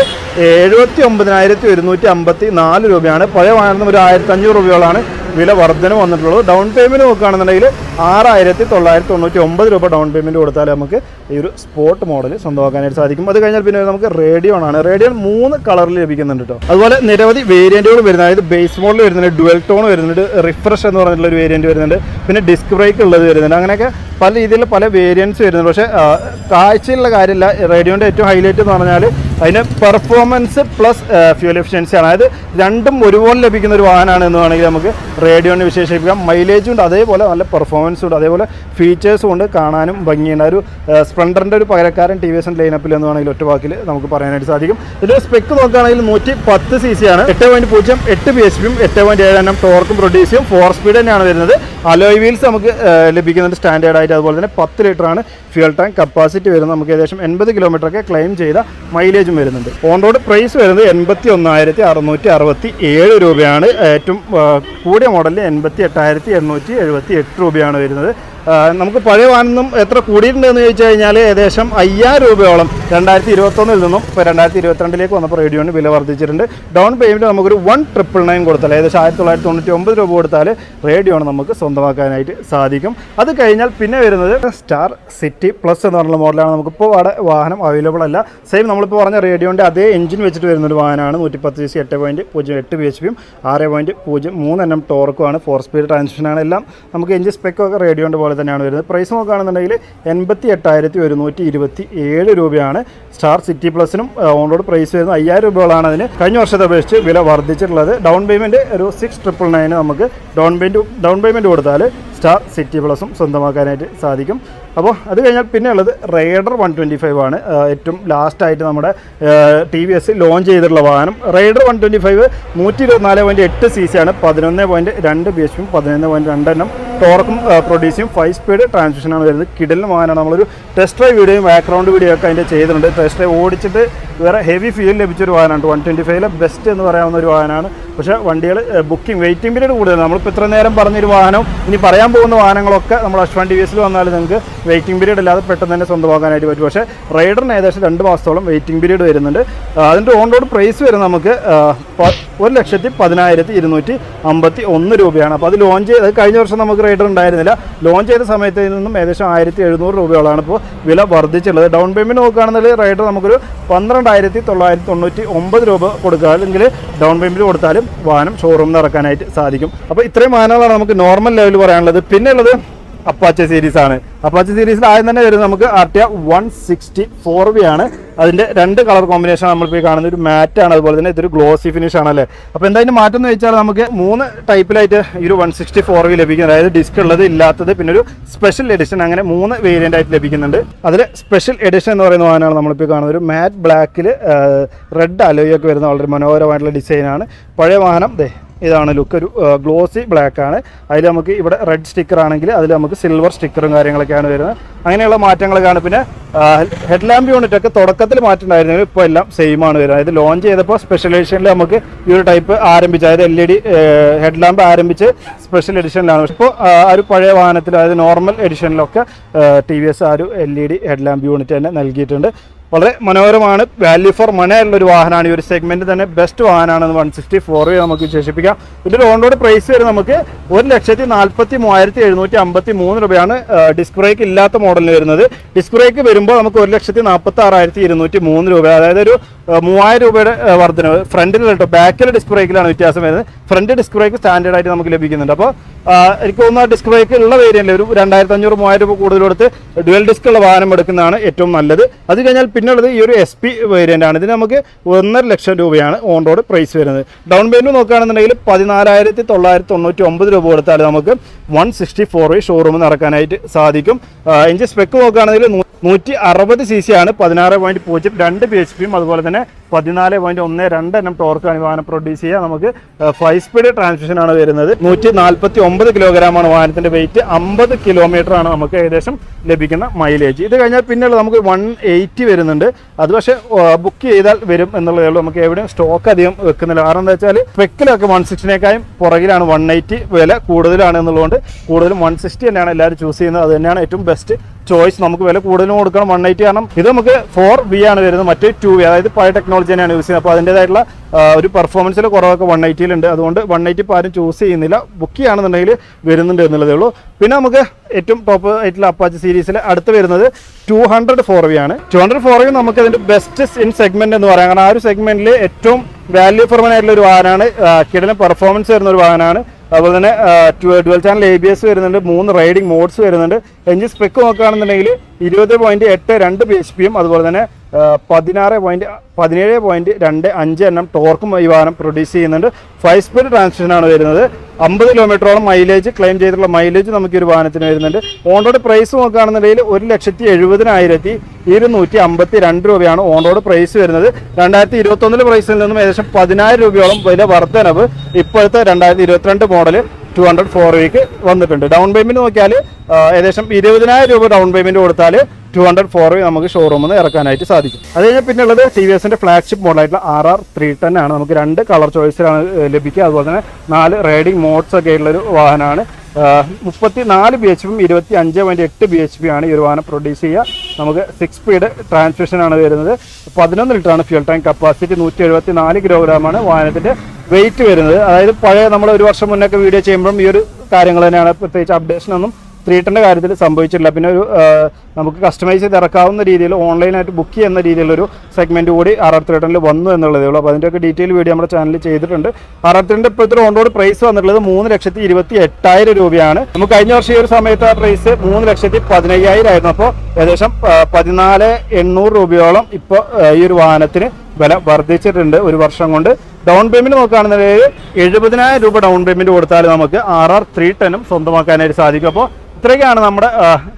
[SPEAKER 1] എഴുപത്തി ഒമ്പതിനായിരത്തി ഒരുന്നൂറ്റി അമ്പത്തി നാല് രൂപയാണ്. പഴയ വാഹനത്തിന് ഒരു ആയിരത്തി അഞ്ഞൂറ് രൂപയോളാണ് വില വർധന വന്നിട്ടുള്ളത്. ഡൗൺ പേയ്മെന്റ് നോക്കുകയാണെന്നുണ്ടെങ്കിൽ ആറായിരത്തി തൊള്ളായിരത്തി തൊണ്ണൂറ്റി ഒമ്പത് രൂപ ഡൗൺ പേയ്മെന്റ് കൊടുത്താൽ നമുക്ക് ഈ ഒരു സ്പോട്ട് മോഡൽ സ്വന്തമാക്കാനായിട്ട് സാധിക്കും. അത് കഴിഞ്ഞാൽ പിന്നെ നമുക്ക് റേഡിയോൺ ആണ്. റേഡിയോൺ മൂന്ന് കളറിൽ ലഭിക്കുന്നുണ്ട് കേട്ടോ അതുപോലെ നിരവധി വേരിയന്റുകൾ വരുന്നത് അതായത് ബേസ് മോഡൽ വരുന്നുണ്ട് ഡുവൽ ടോൺ വരുന്നുണ്ട് റിഫ്രഷ് എന്ന് പറഞ്ഞിട്ടുള്ള ഒരു വേരിയന്റ് വരുന്നുണ്ട്. പിന്നെ ഡിസ്ക് ബ്രേക്ക് ഉള്ളത് വരുന്നുണ്ട്. അങ്ങനെയൊക്കെ പല രീതിയിലുള്ള പല വേരിയൻസ് വരുന്നുണ്ട്. പക്ഷേ കാഴ്ചയുള്ള കാര്യമില്ല. റേഡിയോന്റെ ഏറ്റവും ഹൈലൈറ്റ് എന്ന് പറഞ്ഞാൽ അതിന് പെർഫോമൻസ് പ്ലസ് ഫ്യൂൽ എഫിഷ്യൻസി ആണ്. അതായത് രണ്ടും ഒരുപോലെ ലഭിക്കുന്ന ഒരു വാഹനമാണ് എന്ന് വേണമെങ്കിൽ നമുക്ക് റേഡിയോനെ വിശേഷിപ്പിക്കാം. മൈലേജും ഉണ്ട് അതേപോലെ നല്ല പെർഫോമൻസും ഉണ്ട്. അതേപോലെ ഫീച്ചേഴ്സും ഉണ്ട് കാണാനും ഭംഗിയുണ്ട്. ഒരു സ്പ്ലണ്ടറിന്റെ ഒരു പകരക്കാരൻ ടി വി എസ് ലൈനപ്പിൽ എന്ന് വേണമെങ്കിൽ ഒറ്റ വാക്കിൽ നമുക്ക് പറയാനായിട്ട് സാധിക്കും. ഇതിന്റെ സ്പെക്ക് നോക്കുകയാണെങ്കിൽ നൂറ്റി പത്ത് സി സി ആണ്. എട്ട് പോയിന്റ് പൂജ്യം എട്ട് ബി എച്ച് പിയും എട്ട് പോയിന്റ് ഏഴ് എണ്ണം ടോർക്കും പ്രൊഡ്യൂസ് ചെയ്യും. ഫോർ സ്പീഡ് തന്നെയാണ് വരുന്നത്. അലോയ് വീൽസ് നമുക്ക് ലഭിക്കുന്നുണ്ട് സ്റ്റാൻഡേർഡ് ആയിട്ട് അതുപോലെ തന്നെ പത്ത് ലിറ്റർ ആണ് ഫ്യൂൽ ടാങ്ക് കപ്പാസിറ്റി വരുന്നത്. നമുക്ക് ഏകദേശം എൺപത് കിലോമീറ്റർ ഒക്കെ ക്ലെയിം ചെയ്ത മൈലേജും വരുന്നുണ്ട്. ഓൺ റോഡ് പ്രൈസ് വരുന്നത് എൺപത്തി ഒന്നായിരത്തി അറുന്നൂറ്റി അറുപത്തി ഏഴ് രൂപയാണ്. ഏറ്റവും കൂടിയ മോഡലിൽ എൺപത്തി എട്ടായിരത്തി എണ്ണൂറ്റി എഴുപത്തി എട്ട് രൂപയാണ് വരുന്നത്. നമുക്ക് പഴയ വാഹനം എത്ര കൂടിയിട്ടുണ്ടെന്ന് ചോദിച്ചു കഴിഞ്ഞാൽ ഏകദേശം അയ്യായിരം രൂപയോളം രണ്ടായിരത്തി ഇരുപത്തൊന്നിൽ നിന്നും ഇപ്പോൾ രണ്ടായിരത്തി ഇരുപത്തിരണ്ടിലേക്ക് വന്നപ്പോൾ റേഡിയോന് വില വർദ്ധിച്ചിട്ടുണ്ട്. ഡൗൺ പേയ്മെന്റ് നമുക്കൊരു വൺ ട്രിപ്പിൾ നയൻ കൊടുത്താൽ ഏകദേശം ആയിരത്തി തൊള്ളായിരത്തി തൊണ്ണൂറ്റി ഒമ്പത് രൂപ കൊടുത്താൽ റേഡിയോണ് നമുക്ക് സ്വന്തമാക്കാനായിട്ട് സാധിക്കും. അത് കഴിഞ്ഞാൽ പിന്നെ വരുന്നത് സ്റ്റാർ സിറ്റി പ്ലസ് എന്ന് പറഞ്ഞ മോഡലാണ് നമുക്കിപ്പോൾ അവിടെ വാഹനം അവൈലബിൾ അല്ല. സെയിം നമ്മളിപ്പോൾ പറഞ്ഞ റേഡിയോന്റെ അതേ എഞ്ചിൻ വെച്ചിട്ട് വരുന്നൊരു വാഹനമാണ്. നൂറ്റിപ്പത്ത് സി സി എട്ട് പോയിന്റ് പൂജ്യം എട്ട് ബി എച്ച് പിയും ആറ് പോയിന്റ് പൂജ്യം മൂന്ന് എണ്ണം ടോർക്കുമാണ് ഫോർ സ്പീഡ് ട്രാൻസ്മിഷനാണ് എല്ലാം. നമുക്ക് എഞ്ചിൻ സ്പെക്കൊക്കെ റേഡിയോന്റെ പോലെ തന്നെയാണ് വരുന്നത്. പ്രൈസ് നോക്കുകയാണെന്നുണ്ടെങ്കിൽ എൺപത്തി എട്ടായിരത്തി ഒരുന്നൂറ്റി ഇരുപത്തി ഏഴ് രൂപയാണ് സ്റ്റാർ സിറ്റി പ്ലസിനും ഓൺ റോഡ് പ്രൈസ് വരുന്നത് അയ്യായിരം രൂപകളാണ് അതിന് കഴിഞ്ഞ വർഷത്തെ അപേക്ഷിച്ച് വില വർദ്ധിച്ചിട്ടുള്ളത്. ഡൗൺ പേയ്മെന്റ് ഒരു സിക്സ് ട്രിപ്പിൾ നയന് നമുക്ക് ഡൗൺ പേയ്മെന്റ് ഡൗൺ പേയ്മെന്റ് കൊടുത്താൽ സ്റ്റാർ സിറ്റി പ്ലസും സ്വന്തമാക്കാനായിട്ട് സാധിക്കും. അപ്പോൾ അത് കഴിഞ്ഞാൽ പിന്നെ ഉള്ളത് റൈഡർ വൺ ട്വന്റി ഫൈവ് ആണ്. ഏറ്റവും ലാസ്റ്റായിട്ട് നമ്മുടെ ടി വി എസ് ലോഞ്ച് ചെയ്തിട്ടുള്ള വാഹനം. റൈഡർ വൺ ട്വന്റി ഫൈവ് നൂറ്റി ഇരുപത്തിനാല് പോയിന്റ് എട്ട് സി സി ആണ്. പതിനൊന്ന് പോയിന്റ് രണ്ട് ബി എച്ച് പതിനൊന്ന് പോയിന്റ് രണ്ടെണ്ണം. ടോർക്കും പ്രൊഡ്യൂസ് ചെയ്യും ഫൈവ് സ്പീഡ് ട്രാൻസ്മിഷനാണ് വരുന്നത്. കിടലിന് വാഹനമാണ് നമ്മളൊരു ടെസ്റ്റ് ഡ്രൈവ് വീഡിയോയും ബാക്ക്ഗ്രൗണ്ട് വീഡിയോ ഒക്കെ അതിന്റെ ചെയ്തിട്ടുണ്ട്. ടെസ്റ്റ് ഡ്രൈവ് ഓടിച്ചിട്ട് വേറെ ഹെവി ഫീൽ ലഭിച്ചൊരു വാഹനമാണ്. വൺ ട്വന്റി ഫൈവിലെ ബെസ്റ്റ് എന്ന് പറയാവുന്ന ഒരു വാഹനമാണ്. പക്ഷേ വണ്ടികൾ ബുക്കിംഗ് വെയിറ്റിംഗ് പീരീഡ് കൂടുതൽ നമ്മളിപ്പോൾ ഇത്ര നേരം പറഞ്ഞൊരു വാഹനം ഇനി പറയാൻ പോകുന്ന വാഹനങ്ങളൊക്കെ നമ്മൾ അശ്വാൻ ടി വി എസിൽ വന്നാൽ നിങ്ങൾക്ക് വെയിറ്റിംഗ് പീരീഡ് ഇല്ലാതെ പെട്ടെന്ന് തന്നെ സ്വന്തമാക്കാനായിട്ട് പറ്റും. പക്ഷേ റൈഡറിന് ഏകദേശം രണ്ട് മാസത്തോളം വെയിറ്റിംഗ് പീരീഡ് വരുന്നുണ്ട്. അതിന്റെ ഓൺ റോഡ് പ്രൈസ് വരുന്നത് നമുക്ക് ഒരു ലക്ഷത്തി പതിനായിരത്തി ഇരുന്നൂറ്റി അമ്പത്തി ഒന്ന് രൂപയാണ്. അപ്പോൾ അത് ലോഞ്ച് ചെയ്ത് കഴിഞ്ഞ വർഷം നമുക്ക് റൈഡർ ഉണ്ടായിരുന്നില്ല. ലോഞ്ച് ചെയ്ത സമയത്ത് നിന്നും ഏകദേശം ആയിരത്തി എഴുന്നൂറ് രൂപയോളാണ് ഇപ്പോൾ വില വർദ്ധിച്ചുള്ളത് ഡൗൺ പേയ്മെന്റ് നോക്കുകയാണെന്നുണ്ടെങ്കിൽ റൈഡർ നമുക്കൊരു പന്ത്രണ്ടായിരത്തി തൊള്ളായിരത്തി തൊണ്ണൂറ്റി ഒമ്പത് രൂപ കൊടുക്കുക അല്ലെങ്കിൽ ഡൗൺ പേയ്മെന്റ് കൊടുത്താലും വാഹനം ഷോറൂമിൽ ഇറക്കാനായിട്ട് സാധിക്കും. അപ്പോൾ ഇത്രയും വാഹനങ്ങളാണ് നമുക്ക് നോർമൽ ലെവൽ പറയാനുള്ളത്. പിന്നെ ഉള്ളത് അപ്പാച്ച സീരീസ് ആണ്. അപ്പാച്ച സീരീസിൽ ആദ്യം തന്നെ വരുന്നത് നമുക്ക് ആർട്ടിയ വൺ സിക്സ്റ്റി ഫോർ വി ആണ്. അതിന്റെ രണ്ട് കളർ കോമ്പിനേഷൻ നമ്മളിപ്പോൾ ഈ കാണുന്നത്. ഒരു മാറ്റ് ആണ് അതുപോലെ തന്നെ ഇതൊരു ഗ്ലോസി ഫിനിഷ് ആണല്ലേ? അപ്പോൾ എന്തായാലും മാറ്റം എന്ന് വെച്ചാൽ നമുക്ക് മൂന്ന് ടൈപ്പിലായിട്ട് ഈ ഒരു വൺ സിക്സ്റ്റി ഫോർ വി ലഭിക്കും. അതായത് ഡിസ്ക് ഉള്ളത് ഇല്ലാത്തത് പിന്നെ ഒരു സ്പെഷ്യൽ എഡിഷൻ അങ്ങനെ മൂന്ന് വേരിയന്റ് ആയിട്ട് ലഭിക്കുന്നുണ്ട്. അതിൽ സ്പെഷ്യൽ എഡിഷൻ എന്ന് പറയുന്ന വാഹനമാണ് നമ്മളിപ്പോൾ കാണുന്നത്. ഒരു മാറ്റ് ബ്ലാക്കിൽ റെഡ് അലോയൊക്കെ വരുന്ന വളരെ മനോഹരമായിട്ടുള്ള ഡിസൈനാണ് പഴയ വാഹനം ദേ ഇതാണ് ലുക്ക് ഒരു ഗ്ലോസി ബ്ലാക്ക് ആണ്. അതിൽ നമുക്ക് ഇവിടെ റെഡ് സ്റ്റിക്കർ ആണെങ്കിൽ അതിൽ നമുക്ക് സിൽവർ സ്റ്റിക്കറും കാര്യങ്ങളൊക്കെയാണ് വരുന്നത്. അങ്ങനെയുള്ള മാറ്റങ്ങളൊക്കെയാണ്. പിന്നെ ഹെഡ് ലാമ്പ് യൂണിറ്റ് ഒക്കെ തുടക്കത്തിൽ മാറ്റമുണ്ടായിരുന്നു ഇപ്പോൾ എല്ലാം സെയിം ആണ് വരുന്നത്. അതായത് ലോഞ്ച് ചെയ്തപ്പോൾ സ്പെഷ്യൽ എഡിഷനിൽ നമുക്ക് ഈ ഒരു ടൈപ്പ് ആരംഭിച്ചു അതായത് L E D head lamp ആരംഭിച്ച് സ്പെഷ്യൽ എഡിഷനിലാണ് ഇപ്പോൾ ആ ഒരു പഴയ വാഹനത്തിൽ അതായത് നോർമൽ എഡിഷനിലൊക്കെ ടി വി എസ് ആ ഒരു L E D head lamp unit തന്നെ നൽകിയിട്ടുണ്ട്. വളരെ മനോഹരമാണ്. വാല്യൂ ഫോർ മണി ആയിട്ടുള്ള ഒരു വാഹനമാണ്. ഈ ഒരു സെഗ്മെന്റ് തന്നെ ബെസ്റ്റ് വാഹനമാണ് വൺ സിക്സ്റ്റി ഫോർ വേ നമുക്ക് വിശേഷിപ്പിക്കാം. ഇതിന്റെ റോഡ് പ്രൈസ് വരെ നമുക്ക് ഒരു ലക്ഷത്തി നാൽപ്പത്തി മൂവായിരത്തി എഴുന്നൂറ്റി അമ്പത്തി മൂന്ന് രൂപയാണ് ഡിസ്ക് ബ്രേക്ക് ഇല്ലാത്ത മോഡലിന് വരുന്നത്. ഡിസ്ക് ബ്രേക്ക് വരുമ്പോൾ നമുക്ക് ഒരു ലക്ഷത്തി നാൽപ്പത്തി ആറായിരത്തി ഇരുന്നൂറ്റി മൂന്ന് രൂപ അതായത് ഒരു മൂവായിരം രൂപയുടെ വർദ്ധനവ് ഫ്രണ്ടിൽ കേട്ടോ ബാക്കിൽ ഡിസ്ക് ബ്രേക്കിലാണ് വ്യത്യാസം വരുന്നത്. ഫ്രണ്ട് ഡിസ്ക് ബ്രേക്ക് സ്റ്റാൻഡേർഡ് ആയിട്ട് നമുക്ക് ലഭിക്കുന്നുണ്ട്. അപ്പോൾ എനിക്ക് തോന്നുന്നു ഡിസ്ക് ബ്രേക്ക് ഉള്ള വേരിയന്റിൽ ഒരു രണ്ടായിരത്തി അഞ്ഞൂറ് മൂവായിരം രൂപ കൂടുതൽ കൊടുത്ത് ഡുവൽ ഡിസ്ക് ഉള്ള വാഹനം എടുക്കുന്നതാണ് ഏറ്റവും നല്ലത്. അത് കഴിഞ്ഞാൽ പിന്നുള്ളത് ഈ ഒരു എസ് പി വേരിയന്റ് ആണ്. ഇതിന് നമുക്ക് ഒന്നര ലക്ഷം രൂപയാണ് ഓൺ റോഡ് പ്രൈസ് വരുന്നത്. ഡൗൺ പേയ്മെന്റ് നോക്കുകയാണെന്നുണ്ടെങ്കിൽ പതിനാലായിരത്തി തൊള്ളായിരത്തി തൊണ്ണൂറ്റി ഒമ്പത് രൂപ കൊടുത്താൽ നമുക്ക് വൺ സിക്സ്റ്റി ഫോർ ഷോറൂമിൽ നടക്കാനായിട്ട് സാധിക്കും. എഞ്ചിൻ സ്പെക്ക് നോക്കുകയാണെങ്കിൽ നൂറ്റി അറുപത് സി സി ആണ് പതിനാറ് പോയിന്റ് പൂജ്യം രണ്ട് ബി എച്ച് പിയും അതുപോലെ തന്നെ പതിനാല് പോയിന്റ് ഒന്ന് രണ്ട് എണ്ണം ടോർക്കാണ് ഈ വാഹനം പ്രൊഡ്യൂസ് ചെയ്യുക. നമുക്ക് ഫൈവ് സ്പീഡ് ട്രാൻസ്മിഷൻ ആണ് വരുന്നത്. നൂറ്റി നാൽപ്പത്തി ഒമ്പത് കിലോഗ്രാം ആണ് വാഹനത്തിന്റെ വെയിറ്റ് അമ്പത് കിലോമീറ്റർ ആണ് നമുക്ക് ഏകദേശം ലഭിക്കുന്ന മൈലേജ് ഇത് കഴിഞ്ഞാൽ പിന്നെയുള്ള നമുക്ക് വൺ എയ്റ്റി വരുന്നുണ്ട്. അത് പക്ഷേ ബുക്ക് ചെയ്താൽ വരും എന്നുള്ളതേ ഉള്ളൂ. നമുക്ക് എവിടെയും സ്റ്റോക്ക് അധികം വെക്കുന്നില്ല. കാരണം എന്താ വെച്ചാൽ സ്പെക്കിലൊക്കെ വൺ സിക്സ്റ്റിനേക്കാളും പുറകിലാണ് വൺ എയ്റ്റി വില കൂടുതലാണ് എന്നുള്ളതുകൊണ്ട് കൂടുതലും വൺ സിക്സ്റ്റി തന്നെയാണ് എല്ലാവരും ചൂസ് ചെയ്യുന്നത്. അത് തന്നെയാണ് ഏറ്റവും ബെസ്റ്റ് ചോയ്സ് നമുക്ക് വില കൂടുതലും കൊടുക്കണം വൺ എയ്റ്റി കാരണം ഇത് നമുക്ക് ഫോർ ബി ആണ് വരുന്നത്. മറ്റേ ടു ബി അതായത് പഴയ ടെക്നോളജി തന്നെയാണ് യൂസ് ചെയ്യുന്നത്. അപ്പോൾ അതിന്റെതായിട്ടുള്ള ഒരു പെർഫോമൻസിൽ കുറവൊക്കെ വൺ എയ്റ്റിയിലുണ്ട് അതുകൊണ്ട് വൺ എയ്റ്റി ഇപ്പോൾ ആരും ചൂസ് ചെയ്യുന്നില്ല. ബുക്ക് ചെയ്യുകയാണെന്നുണ്ടെങ്കിൽ വരുന്നുണ്ട് എന്നുള്ളതേ ഉള്ളൂ. പിന്നെ നമുക്ക് ഏറ്റവും ടോപ്പ് ആയിട്ടുള്ള അപ്പാച്ച് സീരീസിൽ അടുത്ത് വരുന്നത് ടു ഹൺഡ്രഡ് ഫോർ വി ആണ്. ടു ഹൺഡ്രഡ് ഫോർ വി നമുക്ക് അതിന്റെ ബെസ്റ്റ് ഇൻ സെഗ്മെന്റ് എന്ന് പറയാം. കാരണം ആ ഒരു സെഗ്മെന്റിൽ ഏറ്റവും വാല്യൂ ഫോർമൻ ആയിട്ടുള്ള ഒരു വാഹനമാണ്. കിടലും പെർഫോമൻസ് വരുന്ന ഒരു വാഹനമാണ്. അതുപോലെ തന്നെ dual channel A B S വരുന്നുണ്ട്. മൂന്ന് റൈഡിംഗ് മോഡ്സ് വരുന്നുണ്ട്. എഞ്ചിൻ സ്പെക്ക് നോക്കുകയാണെന്നുണ്ടെങ്കിൽ ഇരുപത് പോയിന്റ് എട്ട് രണ്ട് ബി എച്ച് പിയും അതുപോലെ തന്നെ പതിനാറ് പോയിന്റ് പതിനേഴ് പോയിന്റ് രണ്ട് അഞ്ച് എണ്ണം ടോർക്കും ഈ വാഹനം പ്രൊഡ്യൂസ് ചെയ്യുന്നുണ്ട്. ഫൈവ് സ്പീഡ് ട്രാൻസ്മിഷൻ ആണ് വരുന്നത്. അമ്പത് കിലോമീറ്ററോളം മൈലേജ് ക്ലെയിം ചെയ്തിട്ടുള്ള മൈലേജ് നമുക്ക് ഒരു വാഹനത്തിന് വരുന്നുണ്ട്. ഓൺ റോഡ് പ്രൈസ് നോക്കുകയാണെന്നുണ്ടെങ്കിൽ ഒരു ലക്ഷത്തി എഴുപതിനായിരത്തി ഇരുന്നൂറ്റി അമ്പത്തി രണ്ട് രൂപയാണ് ഓൺ റോഡ് പ്രൈസ് വരുന്നത്. രണ്ടായിരത്തി ഇരുപത്തൊന്നിലെ പ്രൈസിൽ നിന്നും ഏകദേശം പതിനായിരം രൂപയോളം വില വർധനവ് ഇപ്പോഴത്തെ രണ്ടായിരത്തി ഇരുപത്തിരണ്ട് model two hundred four V വന്നിട്ടുണ്ട്. ഡൗൺ പേയ്മെന്റ് നോക്കിയാൽ ഏകദേശം ഇരുപതിനായിരം രൂപ ഡൗൺ പേയ്മെന്റ് കൊടുത്താൽ ടു ഹൺഡ്രഡ് ഫോർ നമുക്ക് ഷോറൂമിൽ നിന്ന് ഇറക്കാനായിട്ട് സാധിക്കും. അത് കഴിഞ്ഞാൽ പിന്നെ ഉള്ളത് ടി വി എസിന്റെ ഫ്ലാഗ്ഷിപ്പ് മോഡലായിട്ടുള്ള ആർ ആർ ത്രീ ടെൻ ആണ്. നമുക്ക് രണ്ട് കളർ ചോയ്സിലാണ് ലഭിക്കുക. അതുപോലെ തന്നെ നാല് റൈഡിംഗ് മോഡ്സ് ഒക്കെ ഉള്ളൊരു വാഹനമാണ്. മുപ്പത്തി നാല് ബി എച്ച് പിയും ഇരുപത്തി അഞ്ച് പോയിന്റ് എട്ട് ബി എച്ച് പി ആണ് ഈ ഒരു വാഹനം പ്രൊഡ്യൂസ് ചെയ്യുക. നമുക്ക് സിക്സ് സ്പീഡ് ട്രാൻസ്മിഷനാണ് വരുന്നത്. പതിനൊന്ന് ലിറ്ററാണ് ഫ്യൂൽ ടാങ്ക് കപ്പാസിറ്റി നൂറ്റി എഴുപത്തി നാല് കിലോഗ്രാമാണ് വാഹനത്തിന്റെ വെയിറ്റ് വരുന്നത്. അതായത് പഴയ നമ്മൾ ഒരു വർഷം മുന്നൊക്കെ വീഡിയോ ചെയ്യുമ്പോഴും ഈ ഒരു കാര്യങ്ങൾ തന്നെയാണ് പ്രത്യേകിച്ച് അപ്ഡേഷൻ ഒന്നും ത്രീട്ടന്റെ കാര്യത്തിൽ സംഭവിച്ചിട്ടില്ല. പിന്നെ ഒരു നമുക്ക് കസ്റ്റമൈസ് ചെയ്ത് ഇറക്കാവുന്ന രീതിയിൽ ഓൺലൈനായിട്ട് ബുക്ക് ചെയ്യുന്ന രീതിയിലൊരു സെഗ്മെന്റ് കൂടി ആർ ആർ ത്രീട്ടനിൽ വന്നു എന്നുള്ളതേ ഉള്ളൂ. അപ്പോൾ അതിന്റെയൊക്കെ ഡീറ്റെയിൽ വീഡിയോ നമ്മുടെ ചാനലിൽ ചെയ്തിട്ടുണ്ട്. ആർ ആർ ത്രീന്റെ ഇപ്പോഴത്തെ ഓൺറോഡ് പ്രൈസ് വന്നിട്ടുള്ളത് മൂന്ന് ലക്ഷത്തി ഇരുപത്തി എട്ടായിരം രൂപയാണ്. നമുക്ക് കഴിഞ്ഞ വർഷം ഈ ഒരു സമയത്ത് ആ പ്രൈസ് മൂന്ന് ലക്ഷത്തി പതിനയ്യായിരം ആയിരുന്നു. അപ്പോൾ ഏകദേശം പതിനാല് എണ്ണൂറ് രൂപയോളം ഇപ്പോൾ ഈ ഒരു വാഹനത്തിന് വില വർദ്ധിച്ചിട്ടുണ്ട് ഒരു വർഷം കൊണ്ട്. ഡൗൺ പേയ്മെന്റ് നോക്കുകയാണെന്നുണ്ടെങ്കിൽ എഴുപതിനായിരം രൂപ ഡൗൺ പേയ്മെന്റ് കൊടുത്താൽ നമുക്ക് ആർ ആർ ത്രീ ടെനും സ്വന്തമാക്കാനായിട്ട് സാധിക്കും. അപ്പോൾ ഇത്രയൊക്കെയാണ് നമ്മുടെ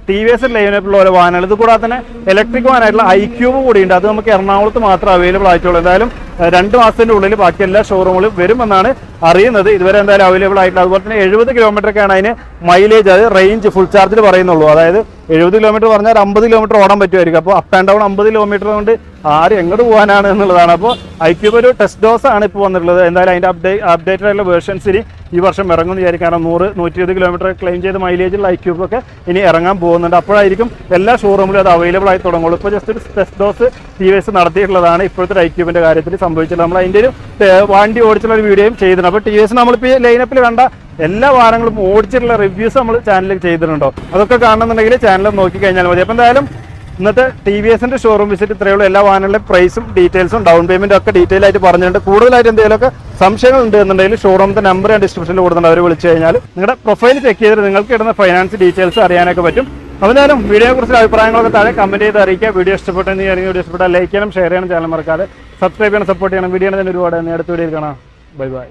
[SPEAKER 1] ടി വി എസ് ലൈനപ്പിലുള്ള ഓരോ വാഹനങ്ങൾ. ഇത് കൂടാതെ തന്നെ ഇലക്ട്രിക് വാനായിട്ടുള്ള ഐ ക്യൂബ് കൂടിയുണ്ട് അത് നമുക്ക് എറണാകുളത്ത് മാത്രം അവൈലബിൾ ആയിട്ടുള്ളൂ. എന്തായാലും രണ്ട് മാസത്തിന്റെ ഉള്ളിൽ ബാക്കി എല്ലാ ഷോറൂമുകളും വരുമെന്നാണ് അറിയുന്നത്. ഇതുവരെ എന്തായാലും അവൈലബിൾ ആയിട്ടില്ല. അതുപോലെ തന്നെ എഴുപത് കിലോമീറ്റർ ഒക്കെയാണ് അതിന് മൈലേജ് അത് റേഞ്ച് ഫുൾ ചാർജിൽ പറയുന്നുള്ളൂ. അതായത് എഴുപത് കിലോമീറ്റർ പറഞ്ഞാൽ അമ്പത് കിലോമീറ്റർ ഓടാൻ പറ്റുമായിരിക്കും. അപ്പോൾ അപ്പ് ആൻഡ് ഡൗൺ അമ്പത് കിലോമീറ്റർ കൊണ്ട് ആര് എങ്ങോട്ട് പോകാനാണ് എന്നുള്ളതാണ്. അപ്പോൾ ഐ ക്യൂബ് ഒരു ടെസ്റ്റ് ഡോസ് ആണ് ഇപ്പോൾ വന്നിട്ടുള്ളത്. എന്തായാലും അതിന്റെ അപ്ഡേറ്റ് അപ്ഡേറ്റഡ് ആയിട്ടുള്ള വേർഷൻസ് ഇനി ഈ വർഷം ഇറങ്ങുമെന്ന് വിചാരിക്കും. കാരണം നൂറ് നൂറ്റി ഇരുപത് കിലോമീറ്റർ ക്ലെയിം ചെയ്ത മൈലേജുള്ള ഐ ക്യൂബ് ഒക്കെ ഇനി ഇറങ്ങാൻ പോകുന്നുണ്ട്. അപ്പോഴായിരിക്കും എല്ലാ ഷോറൂമിലും അത് അവൈലബിൾ ആയി തുടങ്ങുള്ളൂ. ഇപ്പോൾ ജസ്റ്റ് ഒരു test dose T V S നടത്തിയിട്ടുള്ളതാണ്. ഇപ്പോഴത്തെ ഐ ക്യൂബിന്റെ കാര്യത്തിൽ സംഭവിച്ചത് നമ്മൾ അതിന്റെ ഒരു വണ്ടി ഓടിച്ചുള്ള ഒരു വീഡിയോയും ചെയ്തിട്ടുണ്ട്. അപ്പോൾ ടി വി എസ് നമ്മളിപ്പോൾ ഈ ലൈനപ്പിൽ കണ്ട എല്ലാ വാഹനങ്ങളും ഓടിച്ചിട്ടുള്ള റിവ്യൂസ് നമ്മൾ ചാനലിൽ ചെയ്തിട്ടുണ്ടോ? അതൊക്കെ കാണണമെന്നുണ്ടെങ്കിൽ ചാനൽ നോക്കി കഴിഞ്ഞാൽ മതി. അപ്പോൾ എന്തായാലും ഇന്നത്തെ ടി വി എസിന്റെ ഷോറൂം വിസിറ്റ് ഇത്രയുള്ള എല്ലാ വാഹനങ്ങളുടെ പ്രൈസും ഡീറ്റെയിൽസും ഡൗൺ പേയ്മെന്റും ഒക്കെ ഡീറ്റെയിൽ ആയിട്ട് പറഞ്ഞിട്ടുണ്ട്. കൂടുതലായിട്ട് എന്തെങ്കിലുമൊക്കെ സംശയങ്ങൾ ഉണ്ട് എന്നുണ്ടെങ്കിൽ ഷോറൂമിന്റെ നമ്പർ ഞാൻ ഡിസ്ക്രിപ്ഷനിൽ കൊടുക്കുന്നുണ്ട് അവർ വിളിച്ചു കഴിഞ്ഞാൽ നിങ്ങളുടെ പ്രൊഫൈൽ ചെക്ക് ചെയ്തിട്ട് നിങ്ങൾക്ക് ഇടുന്ന ഫൈനാൻസ് ഡീറ്റെയിൽസ് അറിയാനൊക്കെ പറ്റും. അതിനാലും വീഡിയോയെ കുറിച്ച് അഭിപ്രായങ്ങളൊക്കെ താഴെ കമന്റ് ചെയ്ത് അറിയിക്കുക. വീഡിയോ ഇഷ്ടപ്പെട്ടെന്ന് വിചാരിക്കും വീഡിയോ ഇഷ്ടപ്പെട്ടാൽ ലൈക്ക് ചെയ്യണം ഷെയർ ചെയ്യണം ചാനൽ മറക്കാതെ സബ്സ്ക്രൈബ് ചെയ്യണം സപ്പോർട്ട് ചെയ്യണം. വീഡിയോ തന്നെ ഒരുപാട് അടുത്ത വീഡിയോയിൽ കാണാം. Bye bye